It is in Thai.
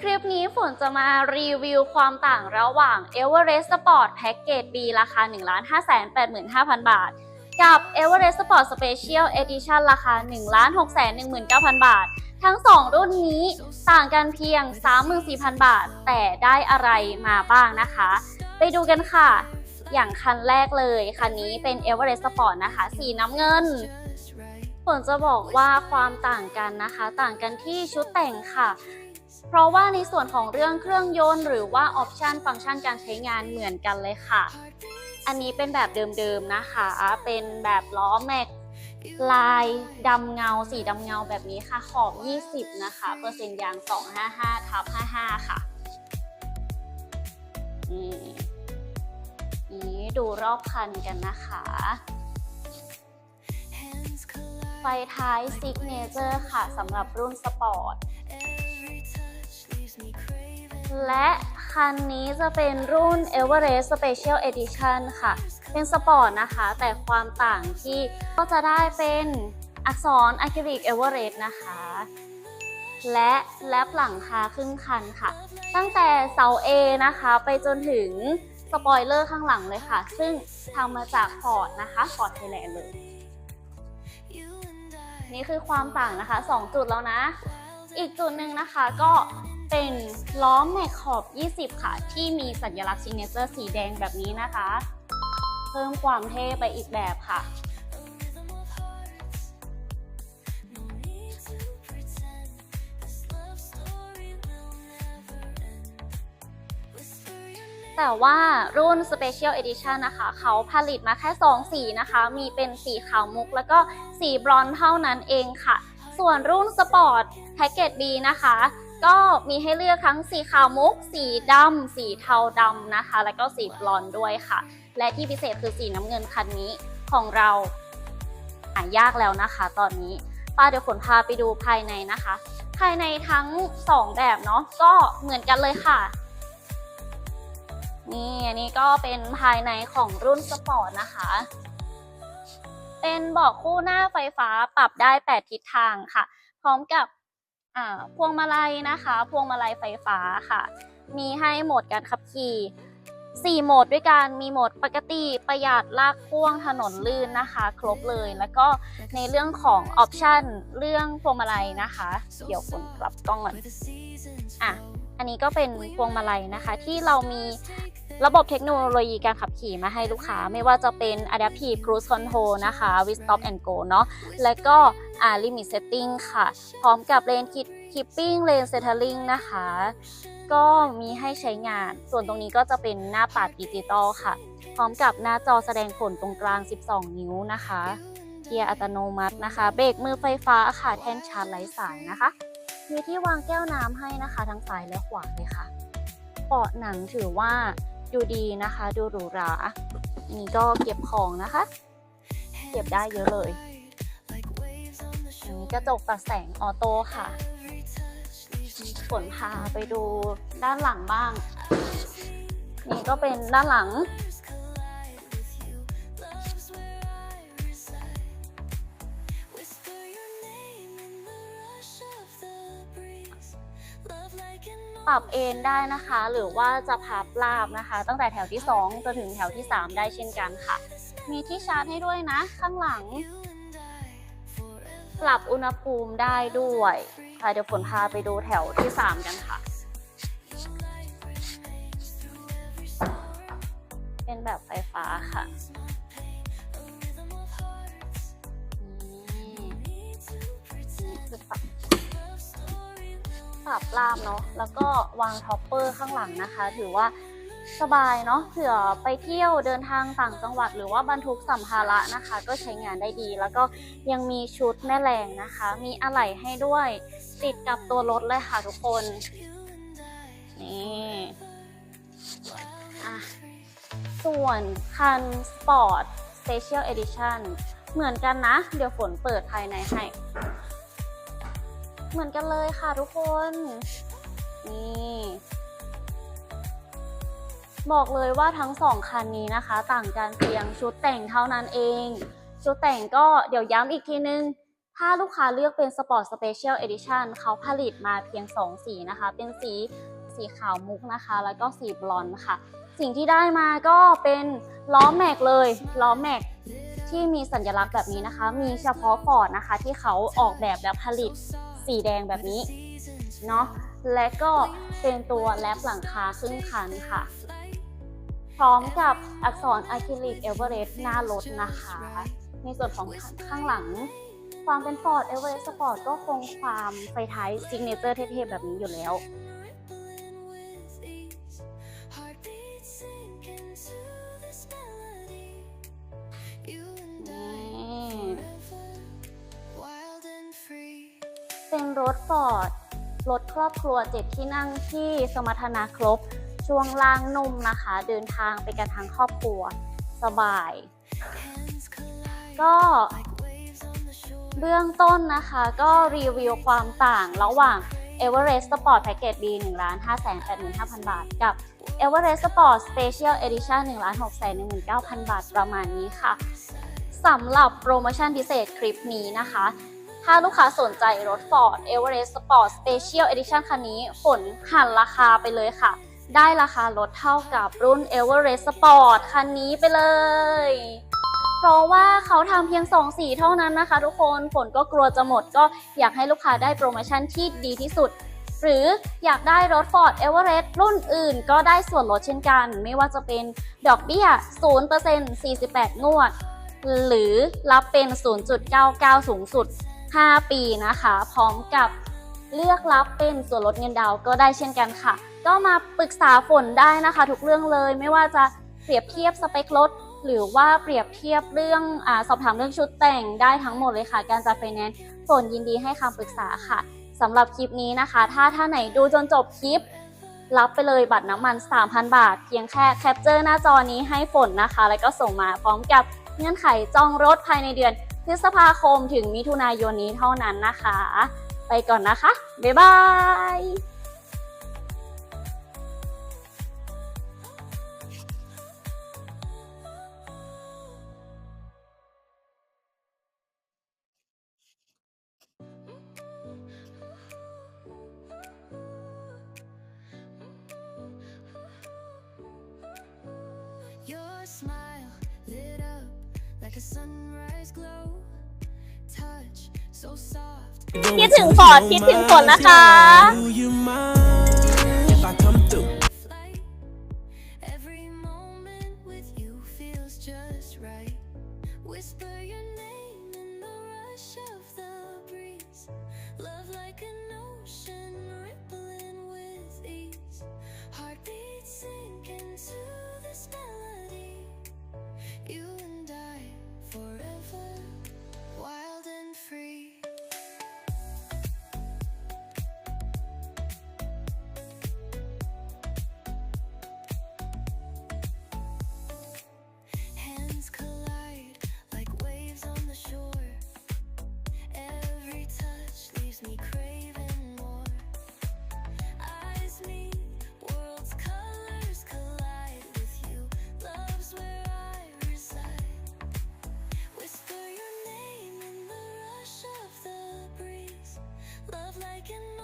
คลิปนี้ฝนจะมารีวิวความต่างระหว่าง Everest Sport Package B ราคา 1 5 8 5 0 0 0 บาท กับ Everest Sport Special Edition ราคา 1 6 1 9 0 0 0 บาท ทั้ง 2 รุ่นนี้ต่างกันเพียง 34,000 บาท แต่ได้อะไรมาบ้างนะคะ ไปดูกันค่ะ อย่างคันแรกเลย คันนี้เป็น Everest Sport นะคะ สีน้ำเงินฝนจะบอกว่าความต่างกันนะคะ ต่างกันที่ชุดแต่งค่ะ เพราะว่าในส่วนของเรื่องเครื่องยนต์หรือว่าออปชันฟังก์ชันการใช้งานเหมือนกันเลยค่ะ อันนี้เป็นแบบเดิมๆนะคะ เป็นแบบล้อแม็กลายดำเงาสีดำเงาแบบนี้ค่ะ ขอบ 20 นะคะ เปอร์เซ็นต์ยาง 255ทับ55 ค่ะนี่นี่ดูรอบคันกันนะคะ ไฟท้ายซิกเนเจอร์ค่ะสำหรับรุ่นสปอร์ต และคันนี้จะเป็นรุ่น Everest Special Edition ค่ะ เป็นสปอร์ตนะคะ แต่ความต่างที่ก็จะได้เป็นอักษรอะคริลิก Everest นะคะ และแลปหลังคาครึ่งคันค่ะ ตั้งแต่เสา A นะคะ ไปจนถึงสปอยเลอร์ข้างหลังเลยค่ะ ซึ่งทำมาจากฟอร์ดนะคะฟอร์ดไทยแลนด์เลย นี่คือความต่างนะคะ 2 จุดแล้วนะ อีกจุดหนึ่งนะคะก็ เป็นล้อแม็กขอบ 20 ค่ะ ที่มีสัญลักษณ์ซิเนเจอร์สีแดงแบบนี้นะคะ เพิ่มความเท่ไปอีกแบบค่ะแต่ว่ารุ่น Special Edition นะคะ เขาผลิตมาแค่ 2 สีนะคะ มีเป็นสีขาวมุก แล้วก็สีบรอนซ์เท่านั้นเองค่ะ ส่วนรุ่น Sport Package B นะคะ ก็มีให้เลือกทั้งสีขาวมุก สีดำสีเทาดำนะคะ แล้วก็สีบลอนด์ด้วยค่ะ และที่พิเศษคือสีน้ำเงินคันนี้ของเราหายากแล้วนะคะ ตอนนี้ป้าเดี๋ยวฝนพาไปดูภายในนะคะ ภายในทั้ง 2 แบบเนาะก็เหมือนกันเลยค่ะ นี่อันนี้ก็เป็นภายในของรุ่นสปอร์ตนะคะ เป็นเบาะคู่หน้าไฟฟ้าปรับได้ 8 ทิศทางค่ะ พร้อมกับ อ่าพวงมาลัยนะคะ พวงมาลัยไฟฟ้าค่ะ มีให้โหมดการขับขี่4โหมดด้วยกันมีโหมดปกติประหยัดลากพ่วงถนนลื่นนะคะ ครบเลย แล้วก็ในเรื่องของออปชันเรื่องพวงมาลัยนะคะ เดี๋ยวฝนกลับกล้องก่อนอะอันนี้ก็เป็นพวงมาลัยนะคะ ที่เรามีระบบเทคโนโลยีการขับขี่มาให้ลูกค้า ไม่ว่าจะเป็น Adaptive Cruise Control นะคะ with Stop and Go เนาะแล้วก็ อ่า Limit Setting ค่ะ พร้อมกับ Lane Keeping Lane Centering นะคะ ก็มีให้ใช้งาน ส่วนตรงนี้ก็จะเป็นหน้าปัดดิจิตอลค่ะ พร้อมกับหน้าจอแสดงผลตรงกลาง 12 นิ้วนะคะเกียร์อัตโนมัตินะคะ เบรกมือไฟฟ้าค่ะ แท่นชาร์จไร้สายนะคะ มีที่วางแก้วน้ำให้นะคะ ทั้งซ้ายและขวาเลยค่ะเบาะหนังถือว่าดูดีนะคะ ดูหรูหรานี่ก็เก็บของนะคะ เก็บได้เยอะเลย กระจกตัดแสงออโต้ค่ะฝนพาไปดูด้านหลังบ้าง นี่ก็เป็นด้านหลัง ปรับเอนได้นะคะ หรือว่าจะพับราบนะคะ ตั้งแต่แถวที่2จนถึงแถวที่ 3 ได้เช่นกันค่ะ มีที่ชาร์จให้ด้วยนะ ข้างหลัง ปรับอุณหภูมิได้ด้วยค่ะเดี๋ยวฝนพาไปดูแถวที่ 3 กันค่ะ เป็นแบบไฟฟ้าค่ะนี่นี่ปรับปรับลาบเนาะแล้วก็วางท็อปเปอร์ข้างหลังนะคะ ถือว่า สบายเนาะเผื่อไปเที่ยวเดินทางต่างจังหวัด หรือว่าบรรทุกสัมภาระนะคะ ก็ใช้งานได้ดี แล้วก็ยังมีชุดแม่แรงนะคะ มีอะไหล่ให้ด้วย ติดกับตัวรถเลยค่ะทุกคน นี่อะส่วนคัน Sport Special Edition เหมือนกันนะ เดี๋ยวฝนเปิดภายในให้ เหมือนกันเลยค่ะทุกคน นี่ บอกเลยว่าทั้งสองคันนี้นะคะ ต่างกันเพียงชุดแต่งเท่านั้นเอง ชุดแต่งก็เดี๋ยวย้ำอีกทีนึง ถ้าลูกค้าเลือกเป็น Sport Special Edition เขาผลิตมาเพียง 2 สีนะคะ เป็นสีสีขาวมุกนะคะ แล้วก็สีบลอนด์ค่ะ สิ่งที่ได้มาก็เป็นล้อแม็กเลยล้อแม็กที่มีสัญลักษณ์แบบนี้นะคะ มีเฉพาะฟอร์ดนะคะ ที่เขาออกแบบและผลิตสีแดงแบบนี้เนาะและก็เป็นตัวแลปหลังคาครึ่งคันค่ะ พร้อมกับอักษรอะคริลิกเอเวอเรสต์หน้ารถนะคะ ในส่วนของข้างหลัง ความเป็น Ford Everest Sport ก็คงความไฟท้ายซิกเนเจอร์เท่ๆแบบนี้อยู่แล้วเป็นรถฟอร์ดรถครอบครัวเจ็ดที่นั่งที่สมรรถนะครบ ช่วงล่างนุ่มนะคะ เดินทางไปกันทั้งครอบครัวสบาย ก็เบื้องต้นนะคะ ก็รีวิวความต่างระหว่าง Everest Sport Package B 1 5 8 5 0 0 0บาท กับ Everest Sport Special Edition 1 6 1 9 0 0 0 บาท ประมาณนี้ค่ะสำหรับโปรโมชั่นพิเศษคลิปนี้นะคะ ถ้าลูกค้าสนใจรถ Ford Everest Sport Special Edition คันนี้ฝนหันราคาไปเลยค่ะ ได้ราคาลดเท่ากับรุ่น Everest Sport คันนี้ไปเลย เพราะว่าเขาทำเพียง 2 สีเท่านั้นนะคะทุกคนฝนก็กลัวจะหมดก็อยากให้ลูกค้าได้โปรโมชั่นที่ดีที่สุด หรืออยากได้รถ Ford Everest รุ่นอื่นก็ได้ส่วนลดเช่นกัน ไม่ว่าจะเป็นดอกเบี้ย 0% 48 งวด หรือรับเป็น 0.99 สูงสุด 5 ปีนะคะ พร้อมกับเลือกรับเป็นส่วนลดเงินดาวน์ก็ได้เช่นกันค่ะ ก็มาปรึกษาฝนได้นะคะ ทุกเรื่องเลยไม่ว่าจะเปรียบเทียบสเปครถหรือว่าเปรียบเทียบเรื่องอสอบถามเรื่องชุดแต่งได้ทั้งหมดเลยค่ะ การจัดไฟแนนซ์ฝนยินดีให้คำปรึกษาค่ะสำหรับคลิปนี้นะคะ ถ้าท่านไหนดูจนจบคลิป รับไปเลยบัตรน้ำมัน 3,000 บาท เพียงแค่แคปเจอร์หน้าจอนี้ให้ฝนนะคะ แล้วก็ส่งมาพร้อมกับเงื่อนไขจองรถภายในเดือนพฤษภาคมถึงมิถุนายนนี้เท่านั้นนะคะ ไปก่อนนะคะ บ๊ายบาย smile lit up like a sunrise glow. Touch so soft. คิดถึงฟอร์ดคิดถึงฝนนะคะ Who you can